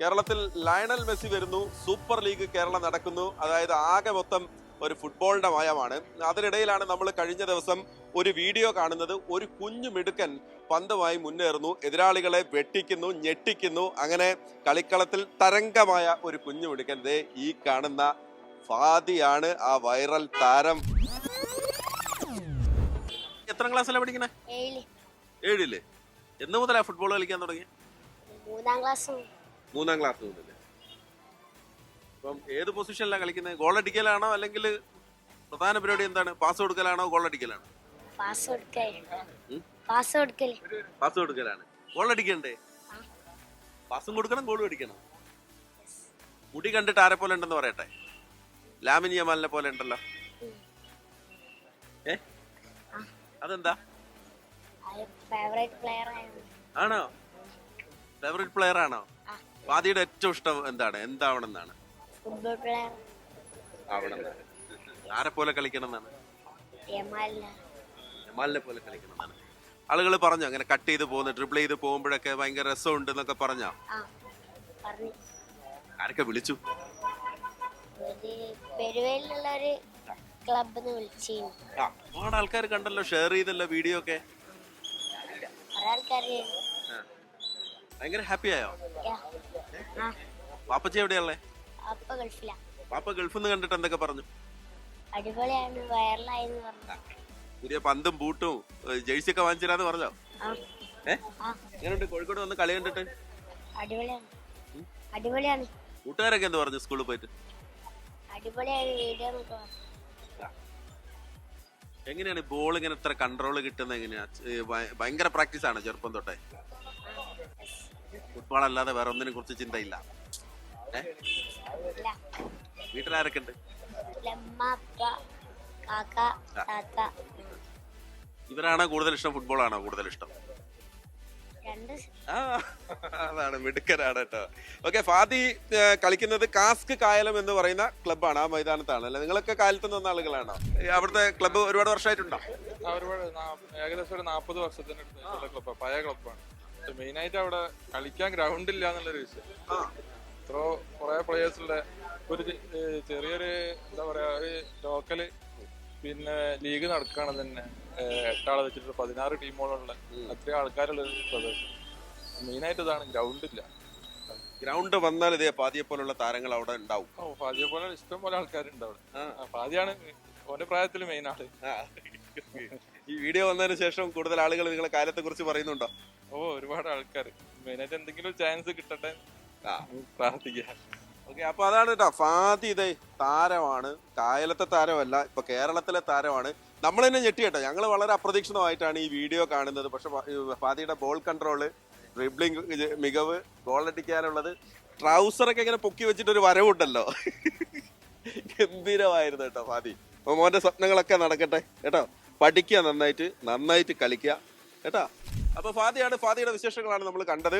കേരളത്തിൽ Lionel Messi വരുന്നു super league Keralam നടക്കുന്നു. അതായത് ആകെ മൊത്തം ഒരു ഫുട്ബോളിന്റെ മയമാണ്. അതിനിടയിലാണ് നമ്മൾ കഴിഞ്ഞ ദിവസം ഒരു വീഡിയോ കാണുന്നത്. ഒരു കുഞ്ഞു മിടുക്കൻ പന്തുമായി മുന്നേറുന്നു. എതിരാളികളെ വെട്ടിക്കുന്നു ഞെട്ടിക്കുന്നു. അങ്ങനെ കളിക്കളത്തിൽ തരംഗമായ ഒരു കുഞ്ഞു മിടുക്കൻ ദേ ഈ കാണുന്ന ഫാദിയാണ് ആ വൈറൽ താരം. എത്ര ക്ലാസ്സിലാണ് പഠിക്കണേ? ഏഴിൽ. ഏഴിൽ. എന്ന് മുതലാ ഫുട്ബോൾ കളിക്കാൻ തുടങ്ങി മൂന്നാം ക്ലാസ് മൂന്നാം ക്ലാസ് മുതൽ അപ്പം ഏത് പൊസിഷനിലാണ് കളിക്കുന്നത്? ഗോൾ അടിക്കലാണോ അല്ലെങ്കിൽ പ്രധാന പരിപാടി എന്താണ്? പാസ് കൊടുക്കലാണോ? ഗോൾ അടിക്കലാണോ? പാസ് കൊടുക്കൽ പാസ് കൊടുക്കൽ പാസ് കൊടുക്കലാണ്. ഗോൾ അടിക്കണ്ടേ. പാസും കൊടുക്കണം ഗോളും അടിക്കണം. മുടി കണ്ടിട്ട് ആരെ പോലെ ഉണ്ടെന്ന് പറയട്ടെ? ലാമിനിയ അമാലിനെ പോലെ ഉണ്ടല്ലോ. ഏ? അതെന്താ? അത് ഫേവറേറ്റ് പ്ലെയർ ആണോ? ഫേവറേറ്റ് പ്ലെയർ ആണോ? വാദിയുടെ ഏറ്റവും ഇഷ്ടം എന്താണ്? എന്താവണമെന്നാണ്? ഫുട്ബോൾ പ്ലെയർ ആവണം ആരെ പോലെ കളിക്കണം എന്നാണ് ജമാലിനെ പോലെ കളിക്കണം എന്നാണ് ആളുകൾ പറഞ്ഞു? അങ്ങനെ കട്ട് ചെയ്ത് പോകുന്ന ഡ്രിബിൾ ചെയ്ത് പോകുമ്പോഴൊക്കെ ഭയങ്കര രസമുണ്ട് എന്നൊക്കെ പറഞ്ഞോ? ആരൊക്കെ വിളിച്ചു? ആ, ഒരുപാട് ആൾക്കാർ കണ്ടല്ലോ ഷെയർ ചെയ്തല്ലോ വീഡിയോ ഒക്കെ. ഭയങ്കര ഹാപ്പി ആയോ? പാപ്പച്ചി എവിടെയുള്ളേ അപ്പ ഗൾഫിലാ. പാപ്പ ഗൾഫിൽ നിന്ന് കണ്ടിട്ട് എന്തൊക്കെ പറഞ്ഞു? അടിപൊളിയാണ് പുതിയ പന്തും ബൂട്ടും ജേഴ്സി ഒക്കെ വാങ്ങിച്ചിരാന്ന് പറഞ്ഞോ? എങ്ങനെയുണ്ട്? കോഴിക്കോട് വന്ന് കളി കണ്ടിട്ട്? അടിപൊളിയാണ്. അടിപൊളിയാണ്. കൂട്ടുകാരൊക്കെ എന്ത് പറഞ്ഞു സ്കൂളിൽ പോയിട്ട്? അടിപൊളിയാണ് വീഡിയോ എങ്ങനെയാണ് ബോൾ ഇങ്ങനെ ഇത്ര കൺട്രോൾ കിട്ടുന്നത്? എങ്ങനെയാ? ഭയങ്കര പ്രാക്ടീസ് ആണ് ചെറുപ്പം തൊട്ടേ. ഫുട്ബോൾ അല്ലാതെ വേറെ ഒന്നിനെ കുറിച്ച് ചിന്തയില്ല വീട്ടിലാരൊക്കെ ഉണ്ട് അപ്പ കാക്ക താത്ത. ഇവരാണോ കൂടുതൽ ഇഷ്ടം ഫുട്ബോൾ ആണോ കൂടുതൽ ഇഷ്ടം? രണ്ട്. ആ, അതാണ് മിടുക്കനാണ് കേട്ടോ. ഓക്കെ ഫാദി കളിക്കുന്നത് കാസ്ക് കായലം എന്ന് പറയുന്ന ക്ലബാണ് ആ മൈതാനത്താണ്. അല്ലെ നിങ്ങളൊക്കെ കാലത്ത് നിന്ന ആളുകളാണോ? അവിടുത്തെ ക്ലബ്ബ് ഒരുപാട് വർഷമായിട്ടുണ്ടോ? ഏകദേശം ഒരു നാൽപ്പത് വർഷത്തിന് ക്ലബ്ബാണ് പഴയ ക്ലബ്ബാണ്. മെയിൻ ആയിട്ട് അവിടെ കളിക്കാൻ ഗ്രൗണ്ട് ഇല്ല എന്നുള്ളൊരു വിഷയം. ആ. ഇത്രോ കുറെ പ്ലേയേഴ്സ് ഉള്ള ഒരു ചെറിയൊരു എന്താ പറയാ ഒരു ലോക്കൽ പിന്നെ ലീഗ് നടക്കുകയാണ് തന്നെ. എട്ടാളെ വെച്ചിട്ട് പതിനാറ് ടീമുകളുള്ള അത്രയും ആൾക്കാരുള്ള ഒരു പ്രദേശം. മെയിൻ ആയിട്ട് ഇതാണ് ഗ്രൗണ്ട് ഇല്ല. ഗ്രൗണ്ട് വന്നാൽ ഇതേ പാതിയെ പോലുള്ള താരങ്ങൾ അവിടെ ഉണ്ടാവും. ഓ ഫാദിയെ പോലെ ഇഷ്ടം പോലെ ആൾക്കാരുണ്ട് അവിടെ. ആ. ഫാദിയാണ് ഓന്റെ പ്രായത്തിൽ മെയിൻ ആൾ. ഈ വീഡിയോ വന്നതിന് ശേഷം കൂടുതൽ ആളുകൾ നിങ്ങളെ കാലത്തെ കുറിച്ച് പറയുന്നുണ്ടോ? ഓ ഒരുപാട് ആൾക്കാർ മെയിനായിട്ട് എന്തെങ്കിലും ചാൻസ് കിട്ടട്ടെ. പ്രാർത്ഥിക്കാം. ഓക്കെ അപ്പൊ അതാണ് കേട്ടോ ഫാദി ഇതേ താരമാണ്. കായലത്തെ താരമല്ല ഇപ്പൊ കേരളത്തിലെ താരമാണ്. നമ്മൾ തന്നെ ഞെട്ടി കേട്ടോ ഞങ്ങൾ വളരെ അപ്രതീക്ഷിതമായിട്ടാണ് ഈ വീഡിയോ കാണുന്നത്. പക്ഷെ ഫാദിയുടെ ബോൾ കൺട്രോൾ ഡ്രിബ്ലിംഗ് മികവ് ഗോൾ അടിക്കാനുള്ളത് ട്രൗസറൊക്കെ ഇങ്ങനെ പൊക്കി വെച്ചിട്ട് ഒരു വരവുണ്ടല്ലോ. ഗംഭീരമായിരുന്നു കേട്ടോ ഫാദി. അപ്പൊ മോന്റെ സ്വപ്നങ്ങളൊക്കെ നടക്കട്ടെ കേട്ടോ? പഠിക്കുക നന്നായിട്ട് നന്നായിട്ട് കളിക്കുക. കേട്ടാ? അപ്പൊ ഫാദിയാണ് ഫാദിയുടെ വിശേഷങ്ങളാണ് നമ്മൾ കണ്ടത്.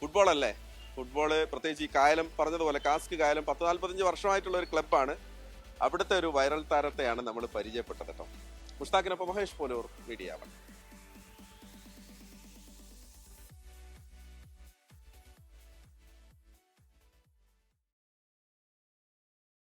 ഫുട്ബോൾ അല്ലേ? ഫുട്ബോൾ പ്രത്യേകിച്ച് ഈ കായലം പറഞ്ഞതുപോലെ കാസ്ക് കായലം പത്ത് നാല്പത്തഞ്ച് വർഷമായിട്ടുള്ള ഒരു ക്ലബ്ബാണ് അവിടുത്തെ ഒരു വൈറൽ താരത്തെയാണ് നമ്മൾ പരിചയപ്പെട്ടത് കേട്ടോ. മുഷ്താഖിനൊപ്പം മഹേഷ് പോലൂർ മീഡിയ വൺ